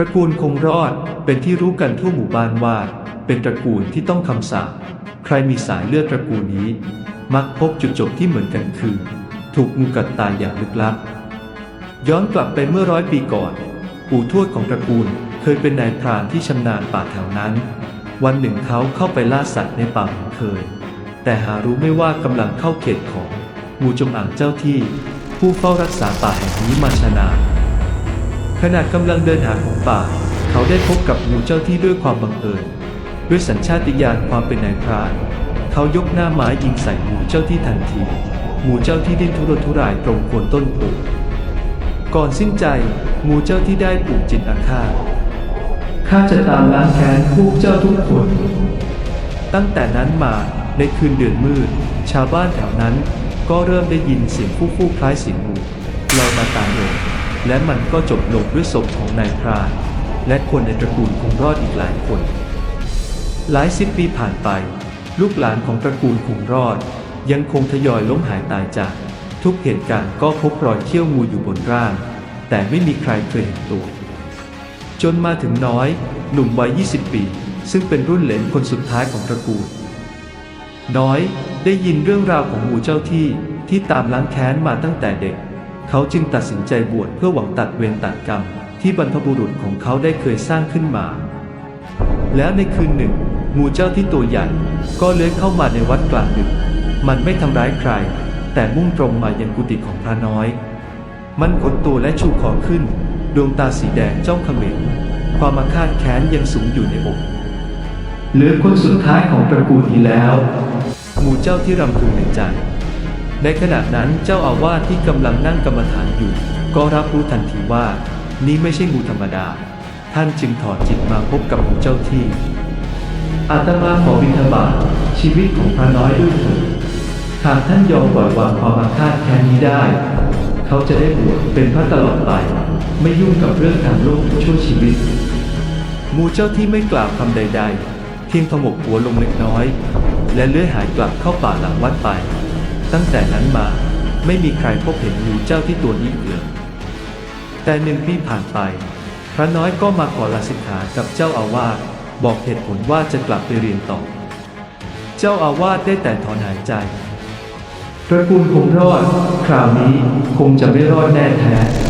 ระกูลคงรอดเป็นที่รู้กันทั่วหมู่บ้านว่า เป็นตระกูลที่ต้องคำสาปใครมีสายเลือดตระกูลนี้ มักพบจุดจบที่เหมือนกันคือ ถูกงูกัดตายอย่างลึกลับ ย้อนกลับไปเมื่อร้อยปีก่อน ปู่ทวดของตระกูลเคยเป็นนายพรานที่ชำนาญป่าแถวนั้น วันหนึ่งเขาเข้าไปล่าสัตว์ในป่าเหมือนเคย แต่หารู้ไม่ว่ากำลังเข้าเขตของงูจงอางเจ้าที่ ผู้เฝ้ารักษาป่าแห่งนี้มาชานาน ขณะกำลังเดินหาของป่า เขาได้พบกับงูเจ้าที่ด้วยความบังเอิญ ด้วยสัญชาติญาณความเป็นนายพรานเขายกหน้าไม้ยิงใส่งูเจ้าที่ทันทีงูเจ้าที่ดิ้นทุรนทุรายตรงโคนต้นโพก่อนสิ้นใจงูเจ้าที่ได้ปลูกจิตอาฆาตข้าจะตามล้างแค้นพวกเจ้าทุกคน ตั้งแต่นั้นมาในคืนเดือนมืด ชาวบ้านแถวนั้นก็เริ่มได้ยินเสียงฟู่ฟู่คล้ายเสียงงูลอยมาตามลม และมันก็จบลงด้วยศพของนายพราน และคนในตระกูลคงรอดอีกหลายคน หลายสิบปีผ่านไป ลูกหลานของตระกูลคงรอด ยังคงทยอยล้มหายตายจาก ทุกเหตุการณ์ก็พบรอยเขี้ยวงูอยู่บนร่าง แต่ไม่มีใครเคยเห็นตัว จนมาถึงน้อย หนุ่มวัย 20 ปี ซึ่งเป็นรุ่นเหลนคนสุดท้ายของตระกูล น้อยได้ยินเรื่องราวของงูเจ้าที่ที่ตามล้างแค้นมาตั้งแต่เด็ก เขาจึงตัดสินใจบวชเพื่อหวังตัดเวรตัดกรรม ที่บรรพบุรุษของเขาได้เคยสร้างขึ้นมา แล้วในคืนหนึ่งงูเจ้าที่ตัวใหญ่ก็เลื้อยเข้ามาในวัดกลางดึก มันไม่ทำร้ายใคร แต่มุ่งตรงมายังกุฏิของพระน้อย มันขดตัวและชูคอขึ้น ดวงตาสีแดงจ้องเขม็งความอาฆาตแค้นยังสูงอยู่ในอกเหลือคนสุดท้ายของตระกูลนี้แล้วงูเจ้าที่รำพึงในใจ ในขณะนั้นเจ้าอาวาสที่กำลังนั่งกรรมฐานอยู่ ก็รับรู้ทันทีว่า นี้ไม่ใช่งูธรรมดา ท่านจึงถอดจิตมาพบกับงูเจ้าที่ อาตมาขอบิณฑบาตชีวิตของพระน้อยด้วยเถิดหากท่านยอมปล่อยวางความอาฆาตแค้นนี้ได้ เขาจะได้บวชเป็นพระตลอดไป ไม่ยุ่งกับเรื่องทางโลกชั่วชีวิตงูเจ้าที่ไม่กล่าวคำใด ๆ เพียงพงกหัวลงเล็กน้อย และเลื้อยหายกลับเข้าป่าหลังวัดไป ตั้งแต่นั้นมาไม่มีใครพบเห็นงูเจ้าที่ตัวนี้อีกเลยแต่หนึ่งปีผ่านไป พระน้อยก็มาขอลาสิกขากับเจ้าอาวาสบอกเหตุผลว่าจะกลับไปเรียนต่อ เจ้าอาวาสได้แต่ถอนหายใจตระกูลคงรอด คราวนี้คงจะไม่รอดแน่แท้